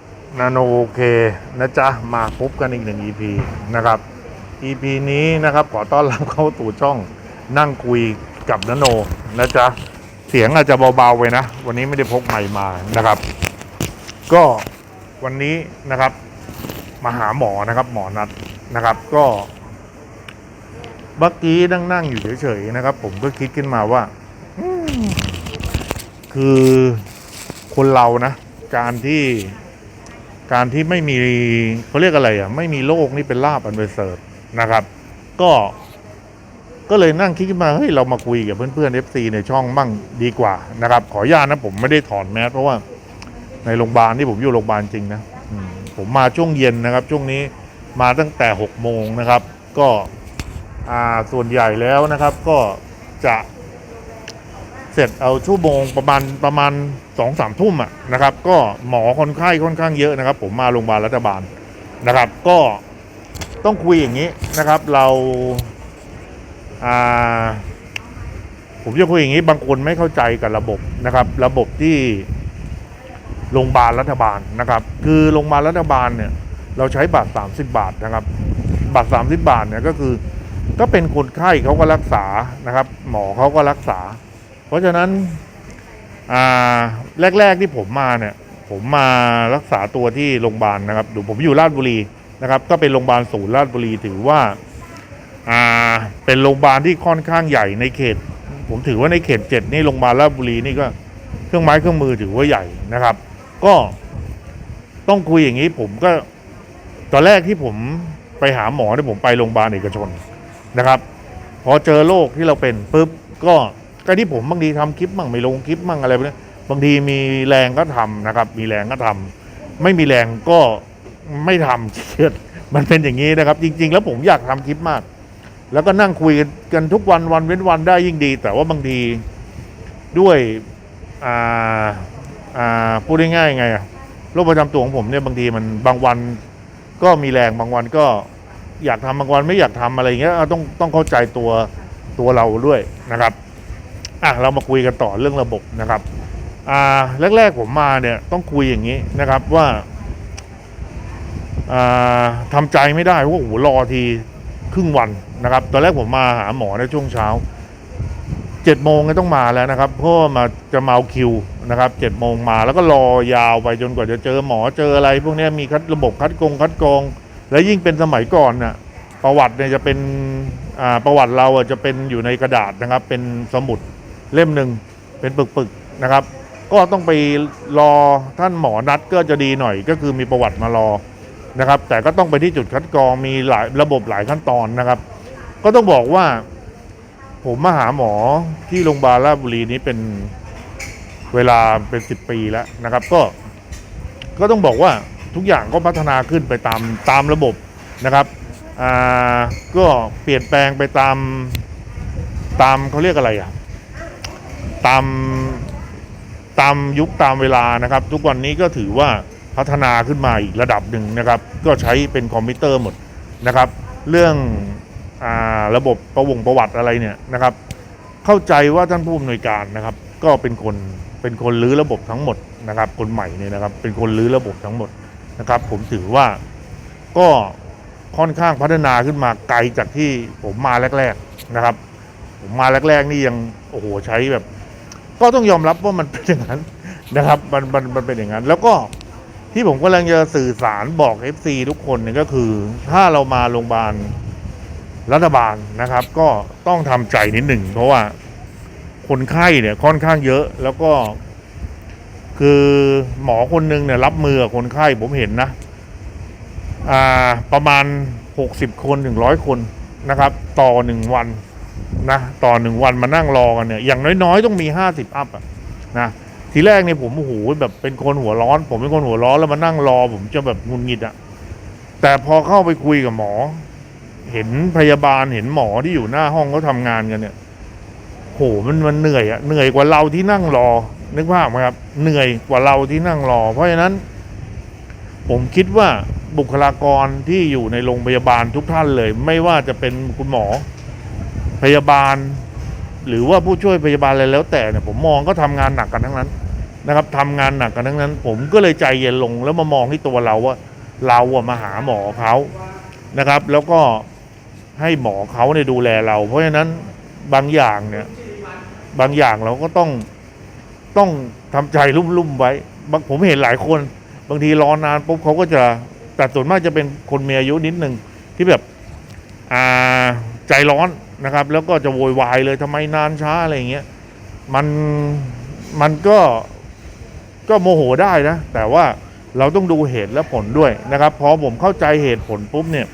นาโนโอเคนะจ๊ะ มาพบกันอีกหนึ่ง EP นะครับ EP นี้นะครับ ขอต้อนรับเข้าสู่ช่องนั่งคุยกับนาโนนะจ๊ะ เสียงอาจจะเบาๆไว้นะ วันนี้ไม่ได้พกใหม่มานะครับ ก็วันนี้นะครับมาหาหมอนะครับ หมอนัดนะครับ ก็เมื่อกี้นั่งนั่งๆอยู่เฉยๆนะครับ ผมก็คิดขึ้นมาว่าคือคนเรานะ การที่ การที่ไม่มีเขาเรียกอะไรอะไม่มีโรคนี่เป็นลาบอันประเสริฐนะครับ ก็ก็เลยนั่งคิดขึ้นมาเฮ้ยเรามาคุยกับเพื่อนๆ FC ในช่องบ้างดีกว่านะครับ ขออนุญาตนะผมไม่ได้ถอนแมสเพราะว่าในโรงพยาบาลที่ผมอยู่โรงพยาบาลจริงนะผมมาช่วงเย็นนะครับ ช่วงนี้มาตั้งแต่6โมงนะครับ ก็อ่าส่วนใหญ่แล้วนะครับ ก็จะ เสร็จเอาชั่วโมงประมาณประมาณสองสามทุ่มอะนะครับก็หมอคนไข้ค่อนข้างเยอะนะครับ ผมมาโรงพยาบาลรัฐบาลนะครับ ก็ต้องคุยอย่างนี้นะครับ เราอ่าผมจะคุยอย่างนี้บางคนไม่เข้าใจกับระบบนะครับ ระบบที่โรงพยาบาลรัฐบาลนะครับ คือโรงพยาบาลรัฐบาลเนี่ยเราใช้บัตร30 บาทนะครับบัตร30 บาทเนี่ยก็คือก็เป็นคนไข้เขาก็รักษานะครับ หมอเขาก็รักษา เพราะฉะนั้นแรก ๆที่ผมมาเนี่ยผมมารักษาตัวที่โรงพยาบาลนะครับดูผมอยู่ราชบุรีนะครับ ก็เป็นโรงพยาบาลศูนย์ราชบุรีถือว่าอ่าเป็นโรงพยาบาลที่ค่อนข้างใหญ่ในเขต ผมถือว่าในเขตเจ็ดนี่โรงพยาบาลราชบุรีนี่ก็เครื่องไม้เครื่องมือถือว่าใหญ่นะครับ ก็ต้องคุยอย่างนี้ผมก็ตอนแรกที่ผมไปหาหมอเนี่ยผมไปโรงพยาบาลเอกชนนะครับ พอเจอโรคที่เราเป็นปุ๊บก็ ก็ที่ผมบางทีทำคลิปมั่งไม่ลงคลิปมั่งอะไรแบบนี้บางทีมีแรงก็ทำนะครับ มีแรงก็ทำไม่มีแรงก็ไม่ทำเครียดมันเป็นอย่างนี้นะครับ จริง ๆ แล้วผมอยากทำคลิปมาก แล้วก็นั่งคุยกันทุกวันวันเว้นวันได้ยิ่งดี แต่ว่าบางทีด้วยอ่าอ่าพูดง่ายๆไงอะโรคประจำตัวของผมเนี่ยบางทีมันบางวันก็มีแรงบางวันก็อยากทำบางวันไม่อยากทำอะไรเงี้ยเอาต้องต้องเข้าใจตัวตัวเราด้วยนะครับ อะเรามาคุยกันต่อเรื่องระบบนะครับอ่าแรกๆผมมาเนี่ยต้องคุยอย่างนี้นะครับว่าอ่าทำใจไม่ได้ว่าโอ้โหรอทีครึ่งวันนะครับ ตอนแรกผมมาหาหมอในช่วงเช้าเจ็ดโมงก็ต้องมาแล้วนะครับเพราะมาจะมาเอาคิวนะครับเจ็ดโมงมาแล้วก็รอยาวไปจนกว่าจะเจอหมอเจออะไร พวกนี้มีคัดระบบคัดกรองคัดกรอง และยิ่งเป็นสมัยก่อนน่ะประวัติเนี่ยจะเป็นประวัติเราจะเป็นอยู่ในกระดาษนะครับ เป็นสมุด เล่มหนึ่งเป็นปึกๆนะครับ ก็ต้องไปรอท่านหมอนัดก็จะดีหน่อย ก็คือมีประวัติมารอนะครับ แต่ก็ต้องไปที่จุดคัดกรองมีหลายระบบหลายขั้นตอนนะครับ ก็ต้องบอกว่า ผมมาหาหมอที่โรงพยาบาลราชบุรีนี้เป็นเวลาเป็นสิบปีแล้วนะครับ ก็ ก็ต้องบอกว่าทุกอย่างก็พัฒนาขึ้นไปตามตามระบบนะครับอ่าก็เปลี่ยนแปลงไปตามตามเขาเรียกอะไรอะ ตามตามยุคตามเวลานะครับ ทุกวันนี้ก็ถือว่าพัฒนาขึ้นมาอีกระดับหนึ่งนะครับ ก็ใช้เป็นคอมพิวเตอร์หมดนะครับ เรื่องอาระบบประวงประวัติอะไรเนี่ยนะครับ เข้าใจว่าท่านผู้อำนวยการนะครับ ก็เป็นคนเป็นคนรื้อระบบทั้งหมดนะครับ คนใหม่เนี่ยนะครับ เป็นคนรื้อระบบทั้งหมดนะครับ ผมถือว่าก็ค่อนข้างพัฒนาขึ้นมาไกลจากที่ผมมาแรก ๆนะครับ ผมมาแรก ๆ นี่ยังโอ้โหใช้แบบ ก็ต้องยอมรับว่ามันเป็นอย่างนั้นนะครับมันมันมันเป็นอย่างนั้น แล้วก็ที่ผมกำลังจะสื่อสารบอก FC ทุกคนเนี่ยก็คือ ถ้าเรามาโรงพยาบาลรัฐบาลนะครับ ก็ต้องทำใจนิดหนึ่งเพราะว่าคนไข้เนี่ยค่อนข้างเยอะแล้วก็ คือหมอคนหนึ่งเนี่ยรับมือคนไข้ผมเห็นนะ อ่าประมาณ 60 คนถึงร้อยคนนะครับ ต่อหนึ่งวัน นะต่อหนึ่งวันมานั่งรอกันเนี่ยอย่างน้อยๆ ต้องมี 50 อัพอะนะทีแรกเนี่ยผมโอ้โหแบบเป็นคนหัวร้อน ผมเป็นคนหัวร้อนแล้วมานั่งรอ ผมจะแบบงุนงิดอะแต่พอเข้าไปคุยกับหมอ เห็นพยาบาลเห็นหมอที่อยู่หน้าห้องเขาทำงานกันเนี่ยโหมันมันเหนื่อยอะเหนื่อยกว่าเราที่นั่งรอ นึกภาพไหมครับ เหนื่อยกว่าเราที่นั่งรอ เพราะฉะนั้น ผมคิดว่าบุคลากรที่อยู่ในโรงพยาบาลทุกท่านเลย ไม่ว่าจะเป็นคุณหมอ พยาบาล หรือว่าผู้ช่วยพยาบาลอะไรแล้วแต่เนี่ยผมมองก็ทำงานหนักกันทั้งนั้นนะครับทำงานหนักกันทั้งนั้น ผมก็เลยใจเย็นลงแล้วมามองที่ตัวเราว่า เราอะมาหาหมอเขานะครับ แล้วก็ให้หมอเขาเนี่ยดูแลเรา เพราะฉะนั้นบางอย่างเนี่ย บางอย่างเราก็ต้องต้องทำใจรุ่มๆไว้ผมเห็นหลายคน บางทีรอนานปุ๊บเขาก็จะแต่ส่วนมากจะเป็นคนมีอายุนิดหนึ่งที่แบบ อ่าใจร้อน นะครับ แล้วก็จะโวยวายเลยทำไมนานช้าอะไรเงี้ยมันมันก็ก็โมโหได้นะ แต่ว่าเราต้องดูเหตุและผลด้วยนะครับพอผมเข้าใจเหตุผลปุ๊บเนี่ย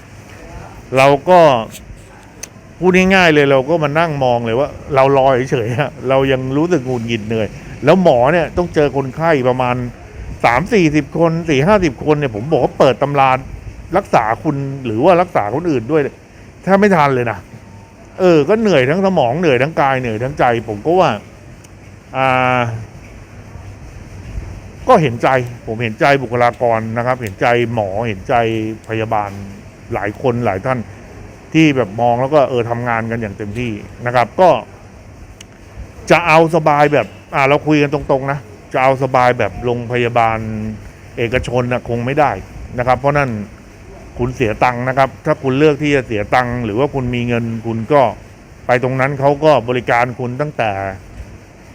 เราก็พูดง่ายๆเลยเราก็มานั่งมองเลยว่า เรารอยเฉยๆเรายังรู้สึกหงุดหงิดเหนื่อย แล้วหมอเนี่ยต้องเจอคนไข้ประมาณสามสี่สิบคนสี่ห้าสิบคนเนี่ยผมบอกว่าเปิดตำรารักษาคุณหรือว่ารักษาคนอื่นด้วยแทบไม่ทันเลยนะ เออ ก็เหนื่อยทั้งสมองเหนื่อยทั้งกายเหนื่อยทั้งใจ ผมก็ว่า อ่า ก็เห็นใจ ผมเห็นใจบุคลากรนะครับ เห็นใจหมอเห็นใจพยาบาลหลายคนหลายท่าน ที่แบบมองแล้วก็เออทำงานกันอย่างเต็มที่นะครับ ก็ จะเอาสบายแบบ อ่า เราคุยกันตรงๆนะจะเอาสบายแบบโรงพยาบาลเอกชนนะคงไม่ได้นะครับ เพราะนั่น คุณเสียตังค์นะครับ ถ้าคุณเลือกที่จะเสียตังค์หรือว่าคุณมีเงินคุณก็ไปตรงนั้นเขาก็บริการคุณตั้งแต่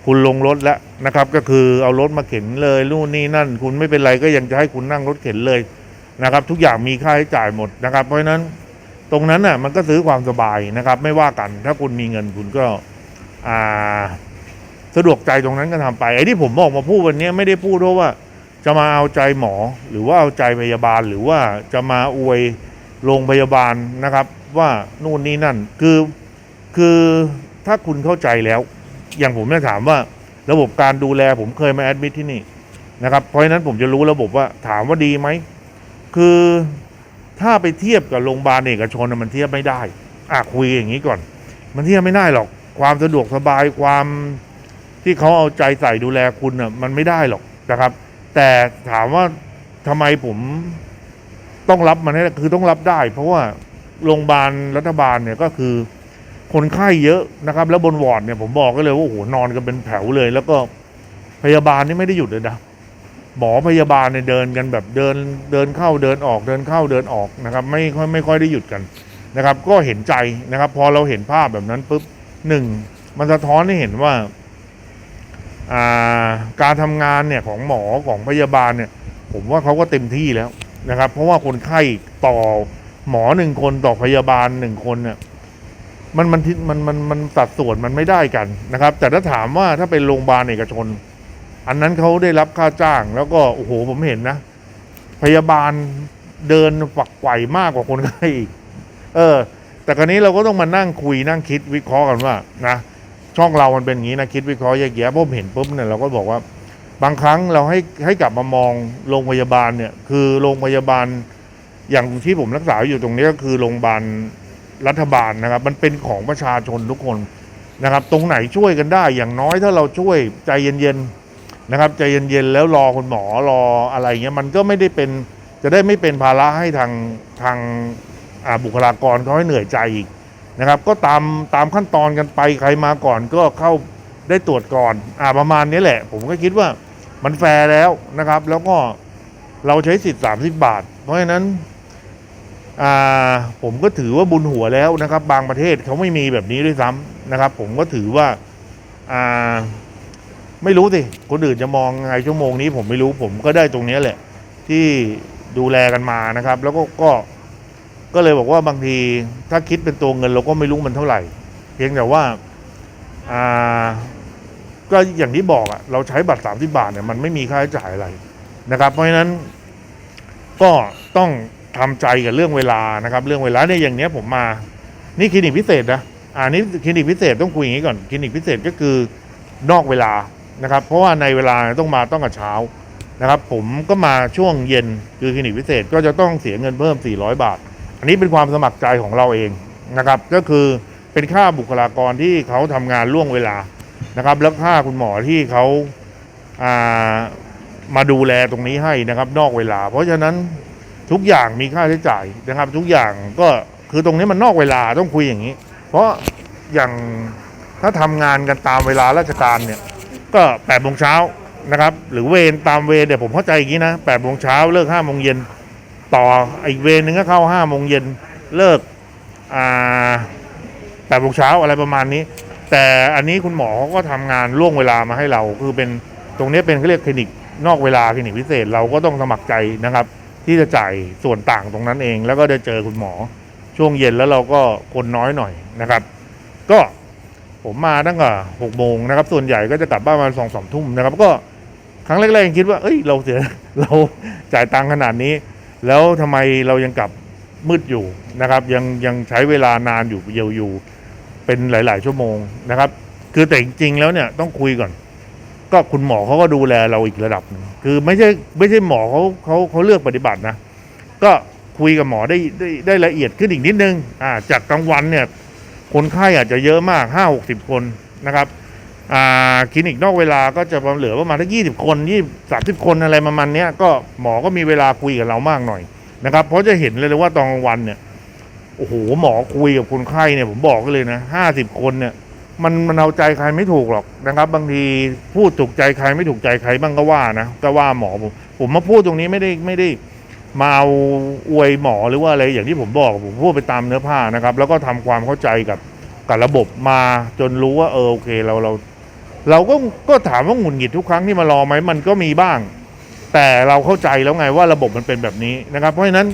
คุณลงรถแล้วนะครับ ก็คือเอารถมาเข็นเลยนู่นนี่นั่น คุณไม่เป็นไรก็ยังจะให้คุณนั่งรถเข็นเลยนะครับ ทุกอย่างมีค่าใช้จ่ายหมดนะครับ เพราะฉะนั้นตรงนั้นน่ะมันก็ซื้อความสบายนะครับ ไม่ว่ากัน ถ้าคุณมีเงินคุณก็สะดวกใจตรงนั้นก็ทำไปไอ้ที่ผมบอกมาพูดวันนี้ไม่ได้พูดเพราะว่า จะมาเอาใจหมอหรือว่าเอาใจพยาบาลหรือว่าจะมาอวยโรงพยาบาลนะครับ ว่านู่นนี่นั่นคือคือถ้าคุณเข้าใจแล้ว อย่างผมเนี่ยถามว่าระบบการดูแลผมเคยมาแอดมิทที่นี่นะครับเพราะฉะนั้นผมจะรู้ระบบว่าถามว่าดีไหมคือถ้าไปเทียบกับโรงพยาบาลเอกชนมันเทียบไม่ได้อะคุยอย่างนี้ก่อน มันเทียบไม่ได้หรอก ความสะดวกสบายความที่เขาเอาใจใส่ดูแลคุณน่ะมันไม่ได้หรอกนะครับ แต่ถามว่าทำไมผมต้องรับมันให้คือต้องรับได้ เพราะว่าโรงพยาบาลรัฐบาลเนี่ยก็คือคนไข้เยอะนะครับ แล้วบนวอร์ดเนี่ยผมบอกก็เลยว่าโอ้โหนอนกันเป็นแถวเลย แล้วก็พยาบาลนี่ไม่ได้หยุดเลยนะหมอพยาบาลเนี่ยเดินกันแบบเดินเดินเข้าเดินออกเดินเข้าเดินออกนะครับ ไม่ค่อยไม่ค่อยได้หยุดกันนะครับ ก็เห็นใจนะครับ พอเราเห็นภาพแบบนั้นปุ๊บหนึ่งมันสะท้อนให้เห็นว่า การทำงานเนี่ยของหมอของพยาบาลเนี่ย ผมว่าเขาก็เต็มที่แล้วนะครับ เพราะว่าคนไข้ต่อหมอหนึ่งคนต่อพยาบาลหนึ่งคนเนี่ยมันมันทิมันมันมันสัดส่วนมันไม่ได้กันนะครับ แต่ถ้าถามว่าถ้าเป็นโรงพยาบาลเอกชน อันนั้นเขาได้รับค่าจ้าง แล้วก็โอ้โหผมเห็นนะ พยาบาลเดินฝักไกวมากกว่าคนไข้อีกเออ แต่คราวนี้เราก็ต้องมานั่งคุยนั่งคิดวิเคราะห์กันว่านะ ช่องเรามันเป็นอย่างนี้นะคิดวิเคราะห์แยกแยะผมเห็นปุ๊บเนี่ยเราก็บอกว่า บางครั้งเราให้ให้กลับมามองโรงพยาบาลเนี่ย คือโรงพยาบาล อย่างที่ผมรักษาอยู่ตรงนี้ก็คือโรงพยาบาลรัฐบาลนะครับ มันเป็นของประชาชนทุกคนนะครับ ตรงไหนช่วยกันได้ อย่างน้อยถ้าเราช่วยใจเย็นๆนะครับ ใจเย็นๆแล้วรอคุณหมอรออะไรเงี้ยมันก็ไม่ได้เป็นจะได้ไม่เป็นภาระให้ทางทางบุคลากรเขาให้เหนื่อยใจอีก นะครับ ก็ตามตามขั้นตอนกันไปใครมาก่อนก็เข้าได้ตรวจก่อน อ่าประมาณนี้แหละ ผมก็คิดว่ามันแฟร์แล้วนะครับ แล้วก็เราใช้สิทธิ์30 บาท เพราะฉะนั้นอ่าผมก็ถือว่าบุญหัวแล้วนะครับ บางประเทศเขาไม่มีแบบนี้ด้วยซ้ำนะครับ ผมก็ถือว่าอ่าไม่รู้สิคนอื่นจะมองไงชั่วโมงนี้ ผมไม่รู้ผมก็ได้ตรงนี้แหละ ที่ดูแลกันมานะครับ แล้วก็ก็ ก็เลยบอกว่าบางทีถ้าคิดเป็นตัวเงินเราก็ไม่รู้มันเท่าไหร่ เพียงแต่ว่าอ่าก็อย่างที่บอกอะเราใช้บัตร 30 บาทเนี่ยมันไม่มีค่าใช้จ่ายอะไรนะครับ เพราะฉะนั้นก็ต้องทำใจกับเรื่องเวลานะครับ เรื่องเวลาเนี่ยอย่างเนี้ยผมมานี่คลินิกพิเศษนะอ่านี่คลินิกพิเศษต้องคุยอย่างนี้ก่อนคลินิกพิเศษก็คือนอกเวลานะครับ เพราะว่าในเวลาต้องมาต้องกับเช้านะครับ ผมก็มาช่วงเย็นคือคลินิกพิเศษก็จะต้องเสียเงินเพิ่ม 400 บาท อันนี้เป็นความสมัครใจของเราเองนะครับ ก็คือเป็นค่าบุคลากรที่เขาทำงานล่วงเวลานะครับ แล้วค่าคุณหมอที่เขาามาดูแลตรงนี้ให้นะครับ นอกเวลา เพราะฉะนั้นทุกอย่างมีค่าใช้จ่ายนะครับ ทุกอย่างก็คือตรงนี้มันนอกเวลาต้องคุยอย่างนี้ เพราะอย่างถ้าทำงานกันตามเวลาราชการเนี่ย ก็แปดโมงเช้านะครับ หรือเวรตามเวรเดี๋ยวผมเข้าใจอย่างนี้นะแปดโมงเช้าเลิกห้าโมงเย็น ต่ออีกเวรหนึ่งก็เข้าห้าโมงเย็นเลิกอ่าแปดโมงเช้าอะไรประมาณนี้ แต่อันนี้คุณหมอเขาก็ทำงานล่วงเวลามาให้เรา คือเป็นตรงนี้เป็นเขาเรียกคลินิกนอกเวลาคลินิกพิเศษเราก็ต้องสมัครใจนะครับ ที่จะจ่ายส่วนต่างตรงนั้นเอง แล้วก็ได้เจอคุณหมอช่วงเย็นแล้วเราก็คนน้อยหน่อยนะครับ ก็ผมมาตั้งแต่หกโมงนะครับ ส่วนใหญ่ก็จะกลับบ้านประมาณสองสามทุ่มนะครับ ก็ครั้งแรกๆยังคิดว่า เอ้ย เราเสีย เราจ่ายตังค์ขนาดนี้ แล้วทำไมเรายังกลับมืดอยู่นะครับยังยังใช้เวลานานอยู่เยียวอยู่เป็นหลาย ๆ ชั่วโมงนะครับ คือแต่จริง ๆ แล้วเนี่ยต้องคุยก่อน ก็คุณหมอเขาก็ดูแลเราอีกระดับนึงคือไม่ใช่ไม่ใช่หมอเขาเขาเขาเลือกปฏิบัตินะ ก็คุยกับหมอได้ได้ได้ละเอียดขึ้นอีกนิดนึงอ่าจากกลางวันเนี่ยคนไข้อาจจะเยอะมากห้าหกสิบคนนะครับ คลินิกนอกเวลาก็จะเหลือประมาณทั้งยี่สิบคนยี่สามสิบคนอะไรประมาณนี้ก็หมอก็มีเวลาคุยกับเรามากหน่อยนะครับ เพราะจะเห็นเลยว่าตอนกลางวันเนี่ยโอ้โหหมอคุยกับคนไข้เนี่ยผมบอกกันเลยนะห้าสิบคนเนี่ยมันมันเอาใจใครไม่ถูกหรอกนะครับ บางทีพูดถูกใจใครไม่ถูกใจใครบ้างก็ว่านะก็ว่าหมอผมผมมาพูดตรงนี้ไม่ได้ไม่ได้มาเอาอวยหมอหรือว่าอะไรอย่างที่ผมบอกผมพูดไปตามเนื้อผ้านะครับ แล้วก็ทำความเข้าใจกับกับระบบมาจนรู้ว่าเออโอเคเราเรา เราก็ก็ถามว่าหงุดหงิดทุกครั้งที่มารอไหมมันก็มีบ้าง แต่เราเข้าใจแล้วไงว่าระบบมันเป็นแบบนี้นะครับ เพราะฉะนั้น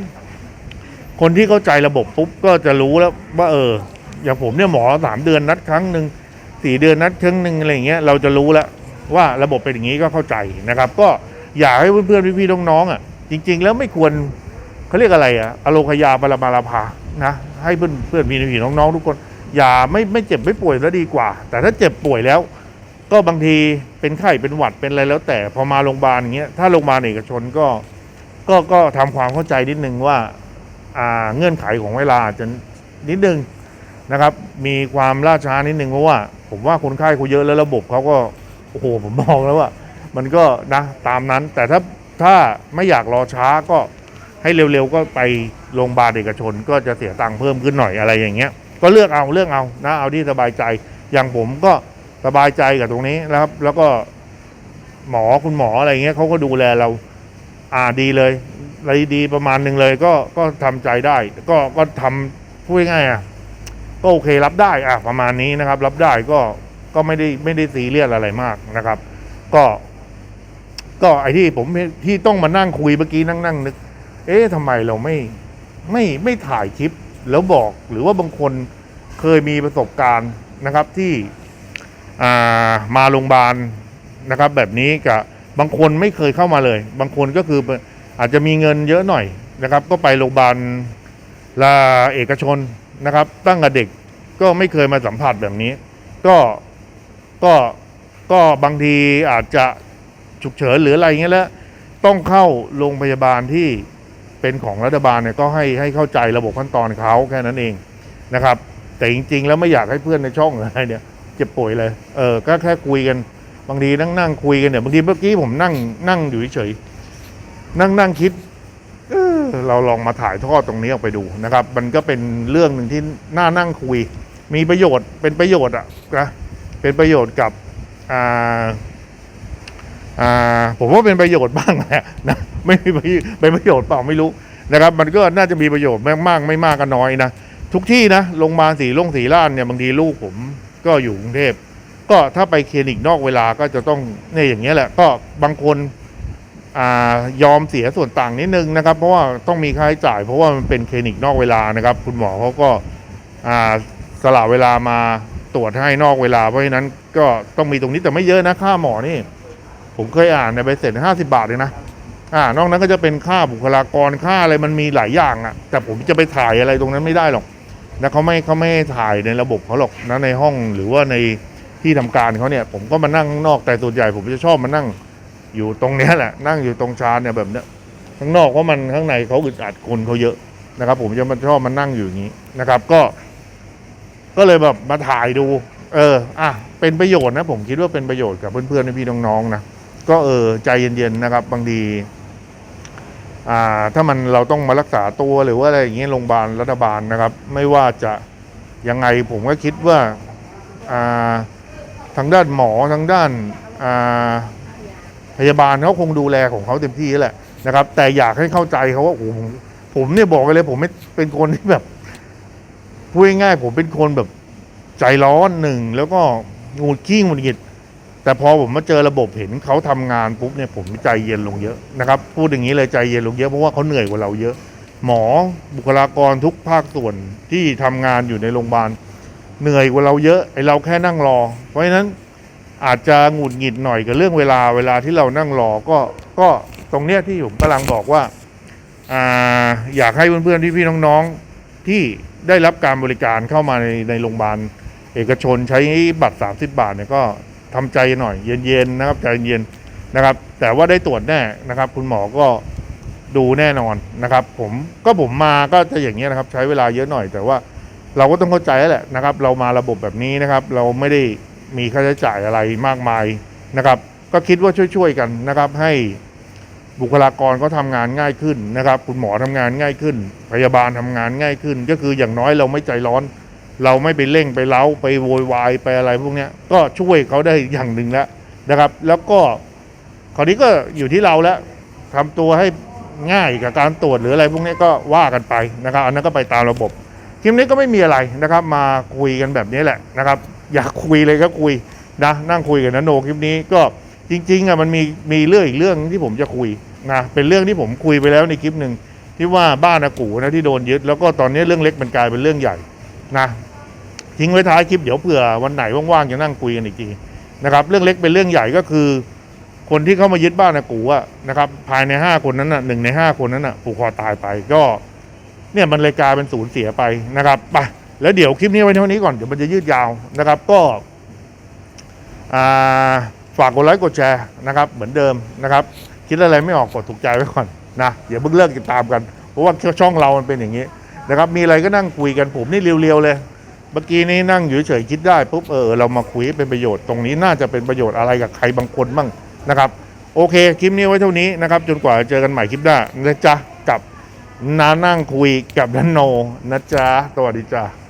คนที่เข้าใจระบบปุ๊บก็จะรู้แล้วว่าเออ อย่างผมเนี่ยหมอสามเดือนนัดครั้งหนึ่งสี่เดือนนัดครั้งหนึ่งอะไรอย่างเงี้ยเราจะรู้แล้วว่าระบบเป็นอย่างนี้ก็เข้าใจนะครับ ก็อยากให้เพื่อนๆพี่ๆน้องๆอะ จริง ๆ แล้วไม่ควรเขาเรียกอะไรอะอโลคยาปรมาราภานะให้เพื่อนเพื่อนพี่ๆน้องๆทุกคน อย่าไม่ไม่เจ็บไม่ป่วยแล้วดีกว่า แต่ถ้าเจ็บป่วยแล้ว ก็บางทีเป็นไข้เป็นหวัดเป็นอะไรแล้วแต่พอมาโรงพยาบาลอย่างเงี้ยถ้าโรงพยาบาลเอกชนก็ก็ก็ทำความเข้าใจนิดนึงว่าอ่าเงื่อนไขของเวลาจจะนิดนึงนะครับ มีความล่าช้านิดนึงเพราะว่า ผมว่าคนไข้เขาเยอะแล้วระบบเขาก็โอ้โหผมมองแล้วว่า มันก็นะตามนั้น แต่ถ้าถ้าไม่อยากรอช้าก็ให้เร็วๆก็ไปโรงพยาบาลเอกชน ก็จะเสียตังค์เพิ่มขึ้นหน่อยอะไรอย่างเงี้ย ก็เลือกเอาเลือกเอานะเอาที่สบายใจอย่างผมก็ สบายใจกับตรงนี้นะครับ แล้วก็หมอคุณหมออะไรเงี้ยเขาก็ดูแลเรา อ่าดีเลยอะไรดีประมาณหนึ่งเลย ก็ก็ทำใจได้ ก็ก็ทำพูดง่ายอะก็โอเครับได้อะประมาณนี้นะครับ รับได้ก็ก็ไม่ได้ไม่ได้ซีเรียสอะไรมากนะครับ ก็ ก็ไอ้ที่ผมที่ต้องมานั่งคุยเมื่อกี้นั่งนั่งนึก เอ๊ะทำไมเราไม่ไม่ไม่ถ่ายคลิปแล้วบอกหรือว่าบางคนเคยมีประสบการณ์นะครับที่ มาโรงพยาบาลนะครับแบบนี้กับบางคนไม่เคยเข้ามาเลย บางคนก็คืออาจจะมีเงินเยอะหน่อยนะครับ ก็ไปโรงพยาบาลลาเอกชนนะครับ ตั้งแต่เด็กก็ไม่เคยมาสัมผัสแบบนี้ ก็ก็ก็บางทีอาจจะฉุกเฉินหรืออะไรเงี้ยแล้วต้องเข้าโรงพยาบาลที่เป็นของรัฐบาลเนี่ยก็ให้ให้เข้าใจระบบขั้นตอนเขาแค่นั้นเองนะครับ แต่จริง ๆ แล้วไม่อยากให้เพื่อนในช่องอะไรเนี่ย เจ็บป่วยเลยเออก็แค่คุยกัน บางทีนั่งนั่งคุยกันเนี่ยบางทีเมื่อกี้ผมนั่งนั่งอยู่เฉยนั่งนั่งคิดเออเราลองมาถ่ายทอดตรงนี้ออกไปดูนะครับ มันก็เป็นเรื่องหนึ่งที่น่านั่งคุย มีประโยชน์เป็นประโยชน์อะนะเป็นประโยชน์กับอ่าอ่าผมว่าเป็นประโยชน์บ้างแหละนะไม่มีประโยชน์เป็นประโยชน์เปล่าไม่รู้นะครับ มันก็น่าจะมีประโยชน์มากมากไม่มากก็น้อยนะทุกที่นะโรงพยาบาลสีลงสีล้านเนี่ยบางทีลูกผม ก็อยู่กรุงเทพก็ถ้าไปคลินิกนอกเวลาก็จะต้องเนี่ยอย่างเงี้ยแหละก็บางคนอยอมเสียส่วนต่างนิดนึงนะครับ เพราะว่าต้องมีค่าใช้จ่าย เพราะว่ามันเป็นคลินิกนอกเวลานะครับ คุณหมอเขาก็อ่าสละเวลามาตรวจให้นอกเวลาเพราะฉะนั้นก็ต้องมีตรงนี้แต่ไม่เยอะนะค่าหมอนี่ ผมเคยอ่านในใบเสร็จห้าสิบาทเลยนะอ่านอกนั้นก็จะเป็นค่าบุคลากรค่าอะไรมันมีหลายอย่างอะ่ะ แต่ผมจะไปถ่ายอะไรตรงนั้นไม่ได้หรอก นะเขาไม่เขาไม่ให้ถ่ายในระบบเขาหรอกนะในห้องหรือว่าในที่ทำการเขาเนี่ย ผมก็มานั่งนอกแต่ส่วนใหญ่ผมจะชอบมานั่งอยู่ตรงเนี้ยแหละนั่งอยู่ตรงชานเนี่ยแบบเนี้ยข้างนอกเพราะมันข้างในเขาอึดอัดคนเขาเยอะนะครับ ผมจะมาชอบมานั่งอยู่อย่างนี้นะครับ ก็ ก็เลยแบบมาถ่ายดู เออ อะเป็นประโยชน์นะ ผมคิดว่าเป็นประโยชน์กับเพื่อนๆพี่น้องๆนะก็เออใจเย็นๆนะครับ บางที ถ้ามันเราต้องมารักษาตัวหรือว่าอะไรอย่างเงี้ยโรงพยาบาลรัฐบาลนะครับ ไม่ว่าจะยังไงผมก็คิดว่าาทางด้านหมอทางด้านาพยาบาลเขาคงดูแลของเขาเต็มที่แหละนะครับ แต่อยากให้เข้าใจเขาว่าโอ้ผมผมเนี่ยบอกไปเลย ผมไม่เป็นคนที่แบบพูดง่ายๆผมเป็นคนแบบใจร้อนหนึ่งแล้วก็งุดขี้งุดหงิด แต่พอผมมาเจอระบบเห็นเขาทำงานปุ๊บเนี่ยผมใจเย็นลงเยอะนะครับพูดอย่างนี้เลยใจเย็นลงเยอะเพราะว่าเขาเหนื่อยกว่าเราเยอะ หมอบุคลากรทุกภาคส่วนที่ทำงานอยู่ในโรงพยาบาลเหนื่อยกว่าเราเยอะไอเราแค่นั่งรอ เพราะฉะนั้นอาจจะหงุดหงิดหน่อยกับเรื่องเวลาเวลาที่เรานั่งรอก็ก็ตรงเนี้ยที่ผมกำลังบอกว่าอ่าอยากให้เพื่อนๆพี่ๆน้องๆที่ได้รับการบริการเข้ามาในในโรงพยาบาลเอกชนใช้บัตร 30 บาทเนี่ยก็ ทำใจหน่อย เย็นๆนะครับใจเย็นนะครับ แต่ว่าได้ตรวจแน่นะครับ คุณหมอก็ดูแน่นอนนะครับ ผมก็ผมมาก็จะอย่างเงี้นะครับ ใช้เวลาเยอะหน่อย แต่ว่าเราก็ต้องเข้าใจแหละนะครับ เรามาระบบแบบนี้นะครับ เราไม่ได้มีค่าใช้จ่ายอะไรมากมายนะครับ ก็คิดว่าช่วยๆกันนะครับ ให้บุคลากรก็ทำงานง่ายขึ้นนะครับ คุณหมอทำงานง่ายขึ้น พยาบาลทำงานง่ายขึ้น ก็คืออย่างน้อยเราไม่ใจร้อน เราไม่ไปเร่งไปเล้าไปโวยวายไปอะไรพวกนี้ก็ช่วยเขาได้อย่างหนึ่งแล้วนะครับ แล้วก็คราวนี้ก็อยู่ที่เราแล้วทำตัวให้ง่ายกับการตรวจหรืออะไรพวกนี้ก็ว่ากันไปนะครับ อันนั้นก็ไปตามระบบคลิปนี้ก็ไม่มีอะไรนะครับ มาคุยกันแบบนี้แหละนะครับ อยากคุยเลยก็คุยนะนั่งคุยกันนะโนคลิปนี้ก็จริงๆอะมันมีมีเรื่องอีกเรื่องที่ผมจะคุยนะเป็นเรื่องที่ผมคุยไปแล้วในคลิปหนึ่งที่ว่าบ้านอากูนะที่โดนยึดแล้วก็ตอนนี้เรื่องเล็กมันกลายเป็นเรื่องใหญ่นะ ทิ้งไว้ท้ายคลิปเดี๋ยวเผื่อวันไหนว่างๆจะนั่งคุยกันอีกทีนะครับเรื่องเล็กเป็นเรื่องใหญ่ก็คือ คนที่เข้ามายึดบ้านอากูอะนะครับภายในห้าคนนั้นน่ะหนึ่งในห้าคนนั้นน่ะผูกคอตายไปก็เนี่ยมันเลยกลายเป็นศูนย์เสียไปนะครับไปแล้วเดี๋ยวคลิปนี้ไว้เท่านี้ก่อนเดี๋ยวมันจะยืดยาวนะครับ ก็ฝากกดไลค์กดแชร์นะครับ เหมือนเดิมนะครับ คิดอะไรไม่ออกกดถูกใจไว้ก่อนนะเดี๋ยวเพิ่งเลิกติดตามกัน เพราะว่าช่องเรามันเป็นอย่างนี้นะครับ มีอะไรก็นั่งคุยกันผมนี่เรียวๆเลย เมื่อกี้นี้นั่งอยู่เฉยๆคิดได้ปุ๊บเออเรามาคุยเป็นประโยชน์ตรงนี้น่าจะเป็นประโยชน์อะไรกับใครบางคนบ้างนะครับโอเคคลิปนี้ไว้เท่านี้นะครับจนกว่าจะเจอกันใหม่คลิปหน้านะจ๊ะกับน้านั่งคุยกับนันโนนะจ๊ะสวัสดีจ้า